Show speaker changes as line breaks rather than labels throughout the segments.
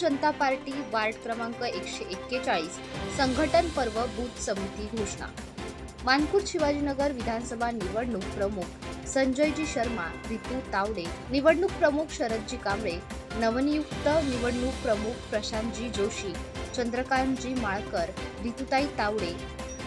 जनता party ward क्रमांक एकशे एक्केचाळीस संघटन पर्व बूथ समिती घोषणा. मानपूर शिवाजीनगर विधानसभा निवडणूक प्रमुख संजयजी शर्मा रितू तावडे निवडणूक प्रमुख शरदजी कांबळे नवनियुक्त निवडणूक प्रमुख प्रशांतजी जोशी चंद्रकांतजी माळकर रितुताई तावडे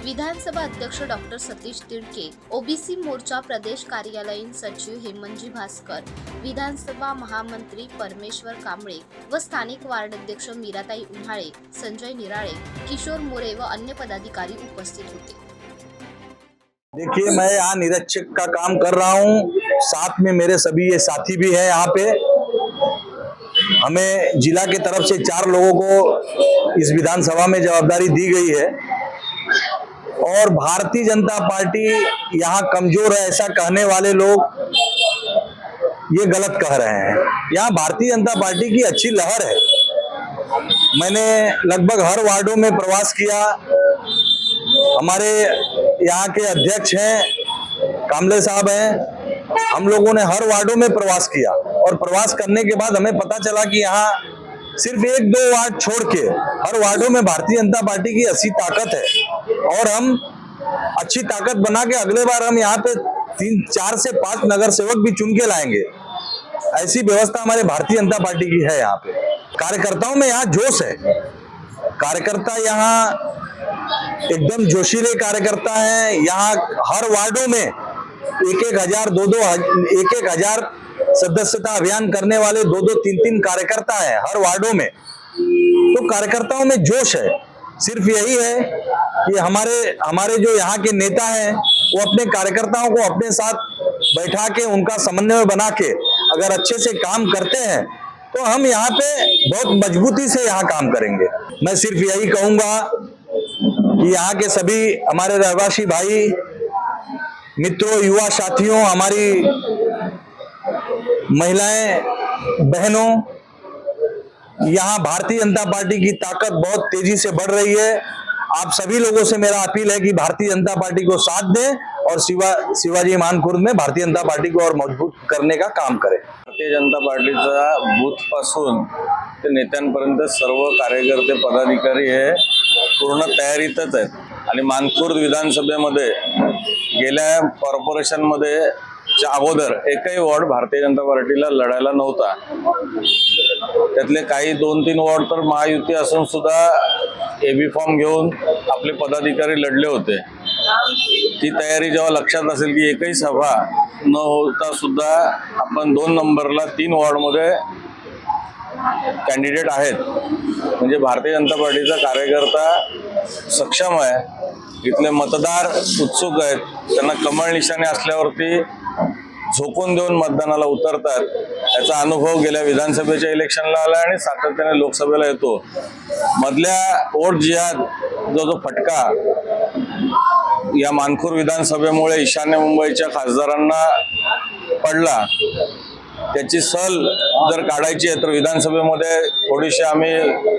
विधानसभा अध्यक्ष डॉक्टर सतीश तिडके, ओबीसी मोर्चा प्रदेश कार्यालयीन सचिव हेमंतजी भास्कर, विधानसभा महामंत्री परमेश्वर कांबळे व स्थानिक वार्ड अध्यक्ष मीराताई उन्हाळे, संजय निराळे, किशोर मोरे व अन्य पदाधिकारी उपस्थित होते.
देखिए, मैं यहाँ निरीक्षक का काम कर रहा हूँ। साथ में मेरे सभी ये साथी भी हैं यहाँ पे। हमें जिला के तरफ़ से चार लोगों को इस विधानसभा में जवाबदारी दी गई है। और भारतीय जनता पार्टी यहाँ कमज़ोर है, ऐसा कहने वाले लोग ये गलत कह रहे हैं। यहाँ भारतीय जनता पार्टी की अच्छी लहर है। मैंने लगभग हर वार्डों में प्रवास किया। हमारे यहाँ के अध्यक्ष हैं, कामले साहब हैं। हम लोगों ने हर वार्डों में प्रवास किया और प्रवास करने के बाद हमें पता चला कि यहाँ सिर्फ़ एक दो वार्ड छोड़ के हर वार्डों में भारतीय जनता पार्टी की अच्छी ताकत है। और हम अच्छी ताकत बना के अगले बार हम यहाँ पे तीन, चार से पाँच नगर सेवक भी चुन के लाएँगे। ऐसी व्यवस्था हमारे भारतीय जनता पार्टी की है यहाँ पे। कार्यकर्ताओं में यहाँ जोश है। कार्यकर्ता यहाँ एकदम जोशीले कार्यकर्ता है। यहाँ हर वार्डों में एक एक हज़ार दो दो एक एक हज़ार सदस्यता अभियान करने वाले दो दो तीन तीन कार्यकर्ता है हर वार्डो में। तो कार्यकर्ताओं में जोश है। सिर्फ़ यही है कि हमारे हमारे जो यहाँ के नेता हैं, वो अपने कार्यकर्ताओं को अपने साथ बैठा के, उनका समन्वय बना के अगर अच्छे से काम करते हैं तो हम यहाँ पे बहुत मजबूती से यहाँ काम करेंगे। मैं सिर्फ़ यही कहूँगा कि यहाँ के सभी हमारे रहवासी भाई, मित्रों, युवा साथियों, हमारी महिलाएँ, बहनों, यहाँ भारतीय जनता पार्टी की ताकत बहुत तेज़ी से बढ़ रही है। आप सभी लोगों से मेरा अपील है कि भारतीय जनता पार्टी को साथ दें और शिवा, शिवाजी मानखुर्द में भारतीय जनता पार्टी को और मज़बूत करने का काम करें।
भारतीय जनता पार्टीचा बूथपासून ते नेत्यांपर्यंत सर्व कार्यकर्ते, पदाधिकारी हे पूर्ण तयारीतच आहेत. आणि मानखुर्द विधानसभेमध्ये गेल्या कॉर्पोरेशनमध्ये च्या अगोदर एकही वॉर्ड भारतीय जनता पार्टीला लढायला नव्हता. त्यातले काही दोन तीन वॉर्ड तर महायुती असून सुद्धा एबी फॉर्म घेऊन आपले पदाधिकारी लढले होते. ती तयारी जेव्हा लक्षात असेल की एकही सभा न होता सुद्धा आपण दोन नंबरला तीन वॉर्डमध्ये कॅन्डिडेट आहेत. म्हणजे भारतीय जनता पार्टीचा कार्यकर्ता सक्षम आहे. इथले मतदार उत्सुक आहेत. त्यांना कमळ निशाणे असल्यावरती झोकून देऊन मतदानाला उतरतात याचा अनुभव गेल्या विधानसभेच्या इलेक्शनला आला आणि सातत्याने लोकसभेला येतो. मधल्या वोट जिहाद जो जो फटका या मानखूर विधानसभेमुळे ईशान्य मुंबईच्या खासदारांना पडला त्याची सल जर काढायची आहे तर विधानसभेमध्ये थोडीशी आम्ही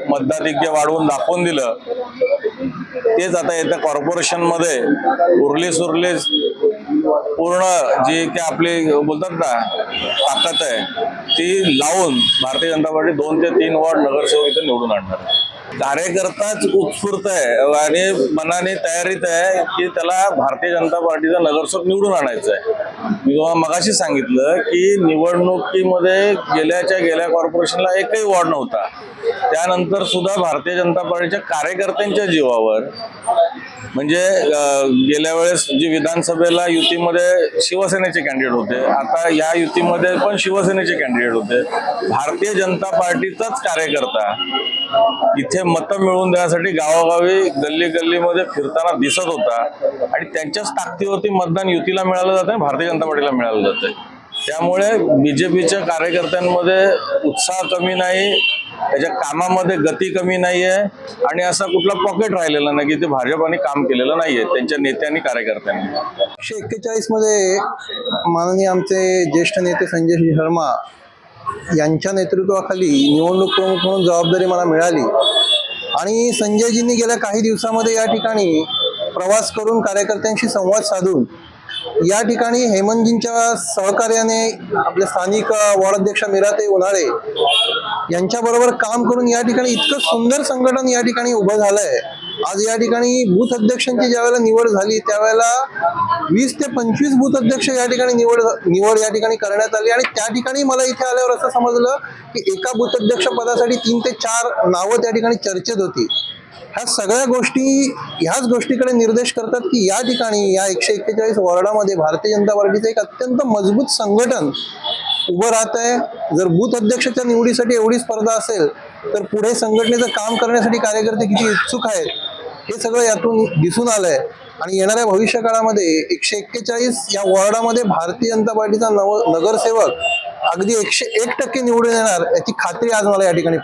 मतदाधिक्य वाढवून दाखवून दिलं. तेच आता येत्या कॉर्पोरेशनमध्ये उरली सुरली पूर्ण जी काय आपली बोलतात ना ताकद आहे ती लावून भारतीय जनता पार्टी दोन ते तीन वॉर्ड नगरसेवक इथे निवडून आणणार आहे. कार्यकर्ताच उत्स्फूर्त आहे आणि मनाने तयारीत आहे की त्याला भारतीय जनता पार्टीचा नगरसेवक निवडून आणायचं आहे. मी तुम्हाला मगाशी सांगितलं की निवडणुकीमध्ये गेल्याच्या गेल्या कॉर्पोरेशनला एकही वॉर्ड नव्हता. त्यानंतर सुद्धा भारतीय जनता पार्टीच्या कार्यकर्त्यांच्या जीवावर म्हणजे गेल्या वेळेस जी विधानसभेला युतीमध्ये शिवसेनेचे कॅन्डिडेट होते आता या युतीमध्ये पण शिवसेनेचे कॅन्डिडेट होते. भारतीय जनता पार्टीचाच कार्यकर्ता इथे मतं मिळवून देण्यासाठी गावोगावी गल्ली गल्लीमध्ये फिरताना दिसत होता. आणि त्यांच्याच ताकदीवरती मतदान युतीला मिळालं जातं भारतीय जनता पार्टीला मिळालं जातं. त्यामुळे बीजेपीच्या कार्यकर्त्यांमध्ये उत्साह कमी नाही त्याच्या कामामध्ये गती कमी नाही आहे आणि असा कुठला पॉकेट राहिलेला नाही की ते भाजपाने काम केलेलं नाहीये त्यांच्या नेत्यांनी कार्यकर्त्यांनी.
एकशे एक्केचाळीसमध्ये माननीय आमचे ज्येष्ठ नेते संजय शर्मा यांच्या नेतृत्वाखाली निवडणूक प्रमुख म्हणून जबाबदारी मला मिळाली. आणि संजयजींनी गेल्या काही दिवसामध्ये या ठिकाणी प्रवास करून कार्यकर्त्यांशी संवाद साधून या ठिकाणी हेमंतजींच्या सहकार्याने आपले स्थानिक अ, वॉर्ड अध्यक्ष मीराताई उन्हाळे यांच्याबरोबर काम करून या ठिकाणी इतकं सुंदर संघटन या ठिकाणी उभं झालंय. आज या ठिकाणी बूथ अध्यक्षांची ज्यावेळेला निवड झाली त्यावेळेला वीस ते पंचवीस बूथ अध्यक्ष या ठिकाणी निवड निवड या ठिकाणी करण्यात आली. आणि त्या ठिकाणी मला इथे आल्यावर असं समजलं की एका बूथ अध्यक्ष पदासाठी तीन ते चार नावं त्या ठिकाणी चर्चेत होती. ह्या सगळ्या गोष्टी ह्याच गोष्टीकडे निर्देश करतात की या ठिकाणी या एकशे एक्केचाळीस वॉर्डामध्ये भारतीय जनता पार्टीचं एक अत्यंत मजबूत संघटन उभं राहत आहे. जर बूथ अध्यक्षाच्या निवडीसाठी एवढी स्पर्धा असेल तर पुढे संघटनेचं काम करण्यासाठी कार्यकर्ते किती इच्छुक आहेत? हे सगळं यातून दिसून आलंय. आणि येणाऱ्या भविष्य काळामध्ये एकशे एक्केचाळीस या वॉर्डामध्ये भारतीय जनता पार्टीचा नव नगरसेवक अगदी एकशे एक टक्के निवडून येणार याची खात्री आज मला या ठिकाणी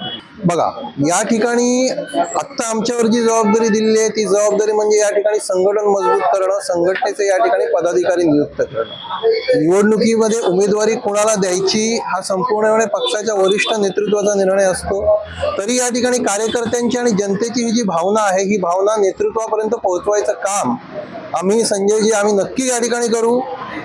बघा या ठिकाणी आत्ता आमच्यावर जी जबाबदारी दिलेली आहे ती जबाबदारी म्हणजे या ठिकाणी संघटन मजबूत करणं संघटनेचे या ठिकाणी पदाधिकारी नियुक्त करणं. निवडणुकीमध्ये उमेदवारी कोणाला द्यायची हा संपूर्णपणे पक्षाच्या वरिष्ठ नेतृत्वाचा निर्णय असतो. तरी या ठिकाणी कार्यकर्त्यांची आणि जनतेची ही जी भावना आहे ही भावना नेतृत्वापर्यंत पोहोचवायचं काम आम्ही संजयजी आम्ही नक्की या ठिकाणी करू.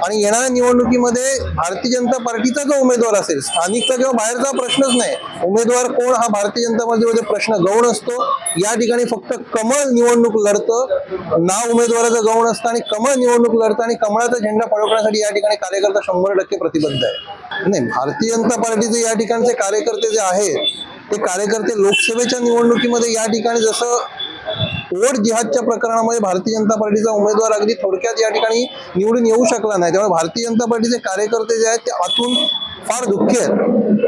आणि येणाऱ्या निवडणुकीमध्ये भारतीय जनता पार्टीचा जो उमेदवार असेल स्थानिकचा किंवा बाहेरचा प्रश्नच नाही. उमेदवार कोण हा भारतीय जनता पार्टीमध्ये प्रश्न गौण असतो या ठिकाणी फक्त कमळ निवडणूक लढतं नाव उमेदवाराचं गौण असतं आणि कमळ निवडणूक लढतं आणि कमळाचा झेंडा फडकण्यासाठी या ठिकाणी कार्यकर्ता शंभर टक्के प्रतिबद्ध आहे नाही भारतीय जनता पार्टीचे या ठिकाणचे कार्यकर्ते जे आहेत ते कार्यकर्ते लोकसभेच्या निवडणुकीमध्ये या ठिकाणी जसं वोट जिहादच्या प्रकरणामध्ये भारतीय जनता पार्टीचा उमेदवार अगदी थोडक्यात या ठिकाणी निवडून येऊ शकला नाही. त्यामुळे भारतीय जनता पार्टीचे कार्यकर्ते जे आहेत ते आतून फार दुःखी आहेत.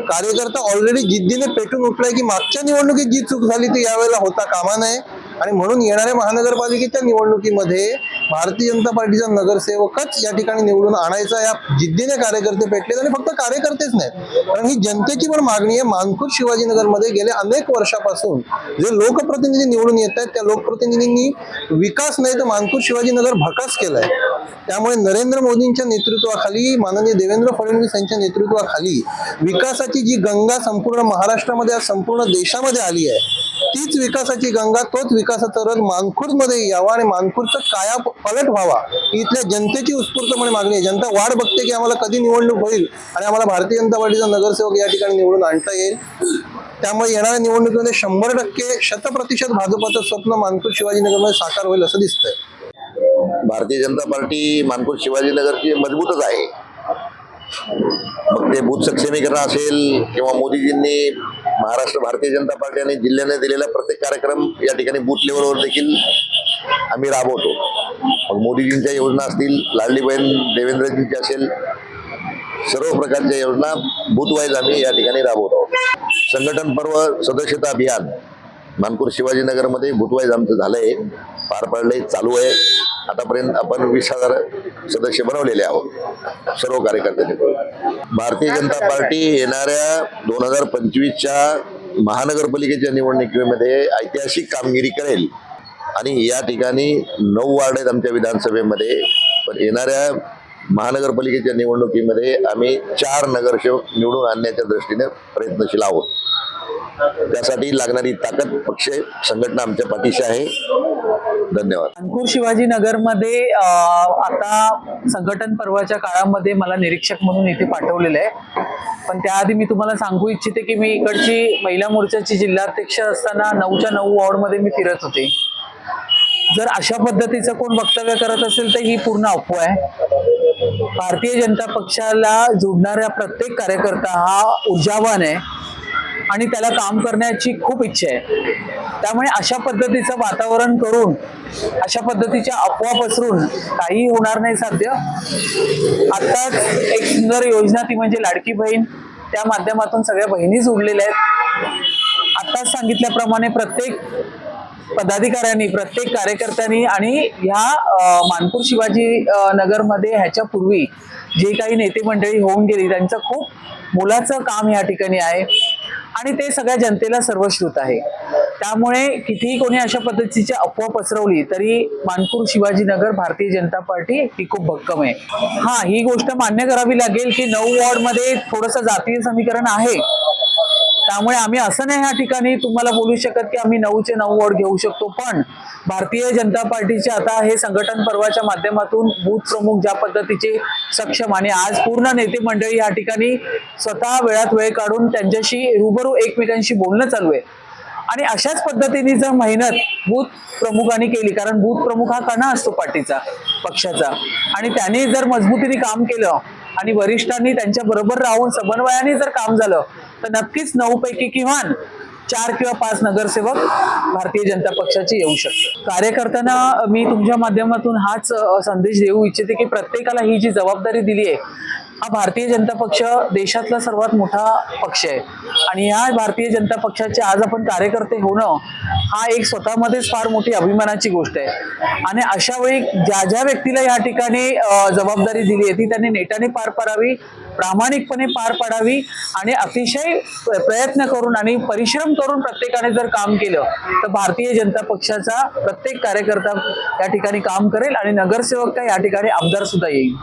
कार्यकर्ता ऑलरेडी जिद्दीने पेटून उठलाय की मागच्या निवडणुकीत जी चूक झाली ती यावेळेला होता कामा नये. आणि म्हणून येणाऱ्या महानगरपालिकेच्या निवडणुकीमध्ये भारतीय जनता पार्टीचा नगरसेवकच या ठिकाणी निवडून आणायचा या जिद्दीने कार्यकर्ते पेटलेत आणि फक्त कार्यकर्तेच नाहीत. कारण ही जनतेची पण मागणी आहे. मानखुर्द शिवाजीनगरमध्ये गेल्या अनेक वर्षापासून जे लोकप्रतिनिधी निवडून येत आहेत त्या लोकप्रतिनिधींनी विकास नाही तर मानखुर्द शिवाजीनगर भकास केलाय. त्यामुळे नरेंद्र मोदींच्या नेतृत्वाखाली माननीय देवेंद्र फडणवीस यांच्या नेतृत्वाखाली विकासाची जी गंगा संपूर्ण महाराष्ट्रामध्ये आज संपूर्ण देशामध्ये आली आहे तीच विकासाची गंगा तोच विकासाचा रथ मानखुर्दमध्ये यावा आणि मानखुर्दचा काया पलट व्हावा. ही इथल्या जनतेची उत्स्फूर्तपणे मागणी आहे. जनता वाट बघते की आम्हाला कधी निवडणूक होईल आणि आम्हाला भारतीय जनता पार्टीचा नगरसेवक या ठिकाणी निवडून आणता येईल. त्यामुळे येणाऱ्या निवडणुकीमध्ये शंभर टक्के शतप्रतिशत भाजपाचं स्वप्न मानखुर्द शिवाजीनगरमध्ये साकार होईल असं दिसतंय.
भारतीय जनता पार्टी मानखुर्द शिवाजीनगरची मजबूतच आहे. मग ते बूथ सक्षमीकरण असेल किंवा मोदीजींनी महाराष्ट्र भारतीय जनता पार्टी आणि जिल्ह्याने दिलेला प्रत्येक कार्यक्रम या ठिकाणी बूथ लेवलवर देखील आम्ही राबवतो. मग मोदीजींच्या योजना असतील लाडली बहीण देवेंद्रजींची असेल सर्व प्रकारच्या योजना बूथवाईज आम्ही या ठिकाणी राबवत आहोत. संघटन पर्व सदस्यता अभियान मानपूर शिवाजीनगरमध्ये बुथवाईज आमचं झालंय पार पडलंय चालू आहे. आतापर्यंत आपण वीस हजार सदस्य बनवलेले आहोत सर्व कार्यकर्त्यांनी. भारतीय जनता पार्टी येणाऱ्या दोन हजार पंचवीसच्या महानगरपालिकेच्या निवडणुकीमध्ये ऐतिहासिक कामगिरी करेल. आणि या ठिकाणी नऊ वार्ड आहेत आमच्या विधानसभेमध्ये पण येणाऱ्या महानगरपालिकेच्या निवडणुकीमध्ये आम्ही चार नगरसेवक निवडून आणण्याच्या दृष्टीने प्रयत्नशील आहोत. त्यासाठी लागणारी ताकद पक्ष संघटना आमच्या पाठीशी आहे. धन्यवाद.
नागपूर शिवाजीनगरमध्ये आता संघटन पर्वाच्या काळामध्ये मला निरीक्षक म्हणून इथे पाठवलेलं आहे. पण त्याआधी मी तुम्हाला सांगू इच्छिते की मी इकडची महिला मोर्चाची जिल्हाध्यक्ष असताना नऊच्या नऊ वॉर्डमध्ये मी फिरत होते. जर अशा पद्धतीचं कोण वक्तव्य करत असेल तर ही पूर्ण अफवा आहे. भारतीय जनता पक्षाला जोडणाऱ्या प्रत्येक कार्यकर्ता हा ऊर्जावान आहे. आणि त्याला काम करण्याची खूप इच्छा आहे. त्यामुळे अशा पद्धतीचं वातावरण करून अशा पद्धतीच्या अफवा पसरून काही होणार नाही साध्य. आत्ताच एक सुंदर योजना ती म्हणजे लाडकी बहीण. त्या माध्यमातून सगळ्या बहिणी जोडलेल्या आहेत. आत्ताच सांगितल्याप्रमाणे प्रत्येक पदाधिकाऱ्यांनी प्रत्येक कार्यकर्त्यांनी आणि ह्या मानपूर शिवाजी नगरमध्ये ह्याच्या पूर्वी जे काही नेते मंडळी होऊन गेली त्यांचं खूप मोलाचं काम या ठिकाणी आहे. आणि ते सगळ्या जनतेला सर्वश्रुत आहे. त्यामुळे कितीही कोणी अशा पद्धतीची अफवा पसरवली तरी मानपूर शिवाजीनगर भारतीय जनता पार्टी ही खूप भक्कम आहे. हा ही गोष्ट मान्य करावी लागेल की नऊ वॉर्डमध्ये थोडंसं जातीय समीकरण आहे. त्यामुळे आम्ही असं नाही ह्या ठिकाणी तुम्हाला बोलू शकत की आम्ही नऊचे नऊ वॉर्ड घेऊ शकतो पण भारतीय जनता पार्टीचे आता हे संघटन पर्वाच्या माध्यमातून बूथ प्रमुख ज्या पद्धतीचे सक्षम आणि आज पूर्ण नेते मंडळी या ठिकाणी स्वतः वेळात वेळ काढून त्यांच्याशी रुबरू एकमेकांशी बोलणं चालू आहे. आणि अशाच पद्धतीने जर मेहनत बूथ प्रमुखांनी केली कारण बूथ प्रमुख हा कणा असतो पार्टीचा पक्षाचा. आणि त्याने जर मजबूतीने काम केलं आणि वरिष्ठांनी त्यांच्या बरोबर राहून समन्वयाने जर काम झालं तर नक्कीच नऊ पैकी किमान चार किंवा पाच नगरसेवक भारतीय जनता पक्षाचे येऊ शकतात. कार्यकर्त्यांना मी तुमच्या माध्यमातून हाच संदेश देऊ इच्छिते की प्रत्येकाला ही जी जबाबदारी दिली आहे हा भारतीय जनता पक्ष देशातला सर्वात मोठा पक्ष आहे. आणि या भारतीय जनता पक्षाचे आज आपण कार्यकर्ते होणं हा एक स्वतःमध्येच फार मोठी अभिमानाची गोष्ट आहे. आणि अशा वेळी ज्या ज्या व्यक्तीला या ठिकाणी जबाबदारी दिली आहे ती त्यांनी नेटाने पार पाडावी प्रामाणिकपणे पार पाडावी आणि अतिशय प्रयत्न करून आणि परिश्रम करून प्रत्येकाने जर काम केलं तर भारतीय जनता पक्षाचा प्रत्येक कार्यकर्ता या ठिकाणी काम करेल आणि नगरसेवक काय या ठिकाणी आमदार सुद्धा येईल.